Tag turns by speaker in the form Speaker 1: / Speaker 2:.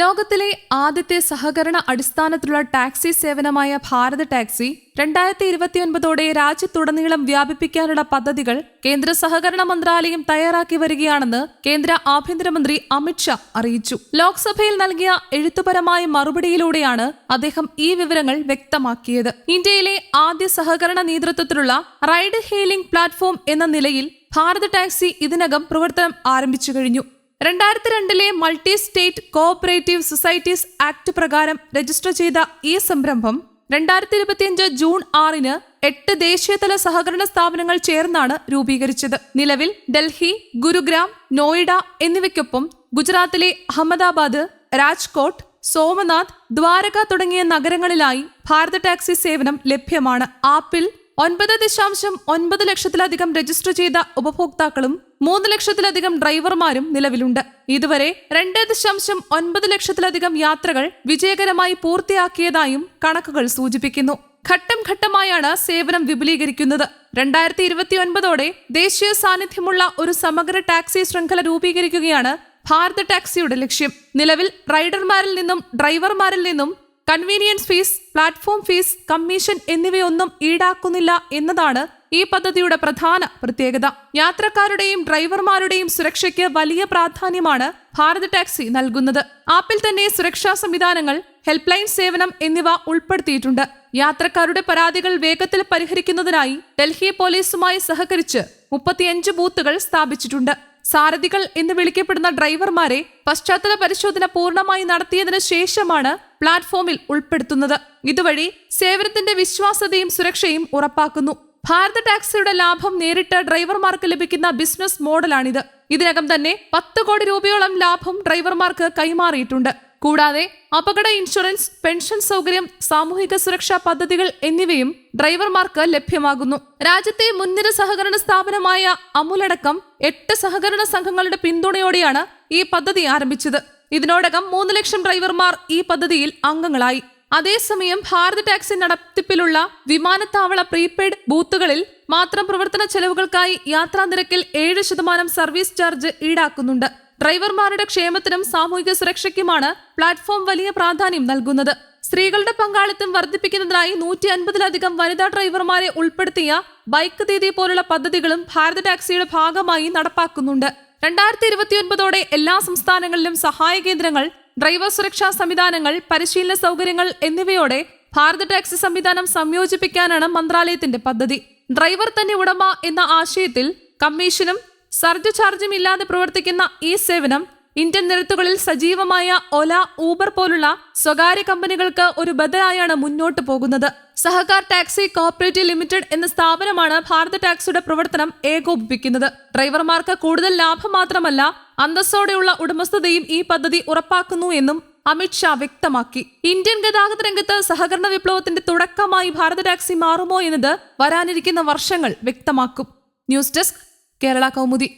Speaker 1: ലോകത്തിലെ ആദ്യത്തെ സഹകരണ അടിസ്ഥാനത്തിലുള്ള ടാക്സി സേവനമായ ഭാരത് ടാക്സി രണ്ടായിരത്തി ഇരുപത്തിയൊൻപതോടെ രാജ്യത്തുടനീളം വ്യാപിപ്പിക്കാനുള്ള പദ്ധതികൾ കേന്ദ്ര സഹകരണ മന്ത്രാലയം തയ്യാറാക്കി വരികയാണെന്ന് കേന്ദ്ര ആഭ്യന്തരമന്ത്രി അമിത്ഷാ അറിയിച്ചു. ലോക്സഭയിൽ നൽകിയ എഴുത്തുപരമായ മറുപടിയിലൂടെയാണ് അദ്ദേഹം ഈ വിവരങ്ങൾ വ്യക്തമാക്കിയത്. ഇന്ത്യയിലെ ആദ്യ സഹകരണ നേതൃത്വത്തിലുള്ള റൈഡ് ഹെയിലിംഗ് പ്ലാറ്റ്ഫോം എന്ന നിലയിൽ ഭാരത് ടാക്സി ഇതിനകം പ്രവർത്തനം ആരംഭിച്ചു കഴിഞ്ഞു. രണ്ടായിരത്തി രണ്ടിലെ multi state cooperative societies act പ്രകാരം രജിസ്റ്റർ ചെയ്ത ഈ സംരംഭം രണ്ടായിരത്തി ഇരുപത്തിയഞ്ച് ജൂൺ ആറിന് എട്ട് ദേശീയതല സഹകരണ സ്ഥാപനങ്ങൾ ചേർന്നാണ് രൂപീകരിച്ചത്. നിലവിൽ ഡൽഹി ഗുരുഗ്രാം നോയിഡ എന്നിവയ്ക്കൊപ്പം ഗുജറാത്തിലെ അഹമ്മദാബാദ് രാജ്കോട്ട് സോമനാഥ് ദ്വാരക തുടങ്ങിയ നഗരങ്ങളിലായി ഭാരത ടാക്സി സേവനം ലഭ്യമാണ്. ആപ്പിൽ ഒൻപത് ദശാംശം ഒൻപത് ലക്ഷത്തിലധികം രജിസ്റ്റർ ചെയ്ത ഉപഭോക്താക്കളും മൂന്ന് ലക്ഷത്തിലധികം ഡ്രൈവർമാരും നിലവിലുണ്ട്. ഇതുവരെ രണ്ട് ദശാംശം ഒൻപത് ലക്ഷത്തിലധികം യാത്രകൾ വിജയകരമായി പൂർത്തിയാക്കിയതായും കണക്കുകൾ സൂചിപ്പിക്കുന്നു. ഘട്ടം ഘട്ടമായാണ് സേവനം വിപുലീകരിക്കുന്നത്. രണ്ടായിരത്തി ഇരുപത്തിയൊൻപതോടെ ദേശീയ സാന്നിധ്യമുള്ള ഒരു സമഗ്ര ടാക്സി ശൃംഖല രൂപീകരിക്കുകയാണ് ഭാരത് ടാക്സിയുടെ ലക്ഷ്യം. നിലവിൽ റൈഡർമാരിൽ നിന്നും ഡ്രൈവർമാരിൽ നിന്നും convenience fee platform fee commission എന്നിവയൊന്നും ഈടാക്കുന്നില്ല എന്നതാണ് ഈ പദ്ധതിയുടെ പ്രധാന പ്രത്യേകത. യാത്രക്കാരുടെയും ഡ്രൈവർമാരുടെയും സുരക്ഷയ്ക്ക് വലിയ പ്രാധാന്യമാണ് ഭാരത് ടാക്സി നൽകുന്നത്. ആപ്പിൽ തന്നെ സുരക്ഷാ സംവിധാനങ്ങൾ ഹെൽപ്പ് ലൈൻ സേവനം എന്നിവ ഉൾപ്പെടുത്തിയിട്ടുണ്ട്. യാത്രക്കാരുടെ പരാതികൾ വേഗത്തിൽ പരിഹരിക്കുന്നതിനായി ഡൽഹി പോലീസുമായി സഹകരിച്ച് മുപ്പത്തിയഞ്ച് ബൂത്തുകൾ സ്ഥാപിച്ചിട്ടുണ്ട്. സാരഥികൾ എന്ന് വിളിക്കപ്പെടുന്ന ഡ്രൈവർമാരെ പശ്ചാത്തല പരിശോധന പൂർണമായി നടത്തിയതിനു ശേഷമാണ് പ്ലാറ്റ്ഫോമിൽ ഉൾപ്പെടുത്തുന്നത്. ഇതുവഴി സേവനത്തിന്റെ വിശ്വാസ്യതയും സുരക്ഷയും ഉറപ്പാക്കുന്നു. ഭാരത ടാക്സിയുടെ ലാഭം നേരിട്ട് ഡ്രൈവർമാർക്ക് ലഭിക്കുന്ന ബിസിനസ് മോഡലാണിത്. ഇതിനകം തന്നെ പത്ത് കോടി രൂപയോളം ലാഭം ഡ്രൈവർമാർക്ക് കൈമാറിയിട്ടുണ്ട്. കൂടാതെ അപകട ഇൻഷുറൻസ് പെൻഷൻ സൗകര്യം സാമൂഹിക സുരക്ഷാ പദ്ധതികൾ എന്നിവയും ഡ്രൈവർമാർക്ക് ലഭ്യമാകുന്നു. രാജ്യത്തെ മുൻനിര സഹകരണ സ്ഥാപനമായ അമുലടക്കം എട്ട് സഹകരണ സംഘങ്ങളുടെ പിന്തുണയോടെയാണ് ഈ പദ്ധതി ആരംഭിച്ചത്. ഇതിനോടകം മൂന്ന് ലക്ഷം ഡ്രൈവർമാർ ഈ പദ്ധതിയിൽ അംഗങ്ങളായി. അതേസമയം ഭാരത് ടാക്സി നടത്തിപ്പിലുള്ള വിമാനത്താവള പ്രീപെയ്ഡ് ബൂത്തുകളിൽ മാത്രം പ്രവർത്തന ചെലവുകൾക്കായി യാത്രാ നിരക്കിൽ ഏഴ് ശതമാനം സർവീസ് ചാർജ് ഈടാക്കുന്നുണ്ട്. ഡ്രൈവർമാരുടെ ക്ഷേമത്തിനും സാമൂഹിക സുരക്ഷയ്ക്കുമാണ് പ്ലാറ്റ്ഫോം വലിയ പ്രാധാന്യം നൽകുന്നത്. സ്ത്രീകളുടെ പങ്കാളിത്തം വർദ്ധിപ്പിക്കുന്നതിനായി നൂറ്റി അൻപതിലധികം വനിതാ ഡ്രൈവർമാരെ ഉൾപ്പെടുത്തിയ ബൈക്ക് ദീദി പോലുള്ള പദ്ധതികളും ഭാരത് ടാക്സിയുടെ ഭാഗമായി നടപ്പാക്കുന്നുണ്ട്. രണ്ടായിരത്തി ഇരുപത്തിയൊൻപതോടെ എല്ലാ സംസ്ഥാനങ്ങളിലും സഹായ കേന്ദ്രങ്ങൾ ഡ്രൈവർ സുരക്ഷാ സംവിധാനങ്ങൾ പരിശീലന സൗകര്യങ്ങൾ എന്നിവയോടെ ഭാരത് ടാക്സി സംവിധാനം സംയോജിപ്പിക്കാനാണ് മന്ത്രാലയത്തിന്റെ പദ്ധതി. ഡ്രൈവർ തന്നെ ഉടമ എന്ന ആശയത്തിൽ കമ്മീഷനും സർജ് ചാർജും ഇല്ലാതെ പ്രവർത്തിക്കുന്ന ഈ സേവനം ഇന്ത്യൻ നിരത്തുകളിൽ സജീവമായ ഒല ഊബർ പോലുള്ള സ്വകാര്യ കമ്പനികൾക്ക് ഒരു ബദലായാണ് മുന്നോട്ട് പോകുന്നത്. സഹകാർ ടാക്സി കോപ്പറേറ്റീവ് ലിമിറ്റഡ് എന്ന സ്ഥാപനമാണ് ഭാരത ടാക്സിയുടെ പ്രവർത്തനം ഏകോപിപ്പിക്കുന്നത്. ഡ്രൈവർമാർക്ക് കൂടുതൽ ലാഭം മാത്രമല്ല അന്തസ്സോടെയുള്ള ഉടമസ്ഥതയും ഈ പദ്ധതി ഉറപ്പാക്കുന്നു എന്നും അമിത്ഷാ വ്യക്തമാക്കി. ഇന്ത്യൻ ഗതാഗത രംഗത്ത് സഹകരണ വിപ്ലവത്തിന്റെ തുടക്കമായി ഭാരത ടാക്സി മാറുമോ എന്നത് വരാനിരിക്കുന്ന വർഷങ്ങൾ വ്യക്തമാക്കും. News desk Kerala Kaumudi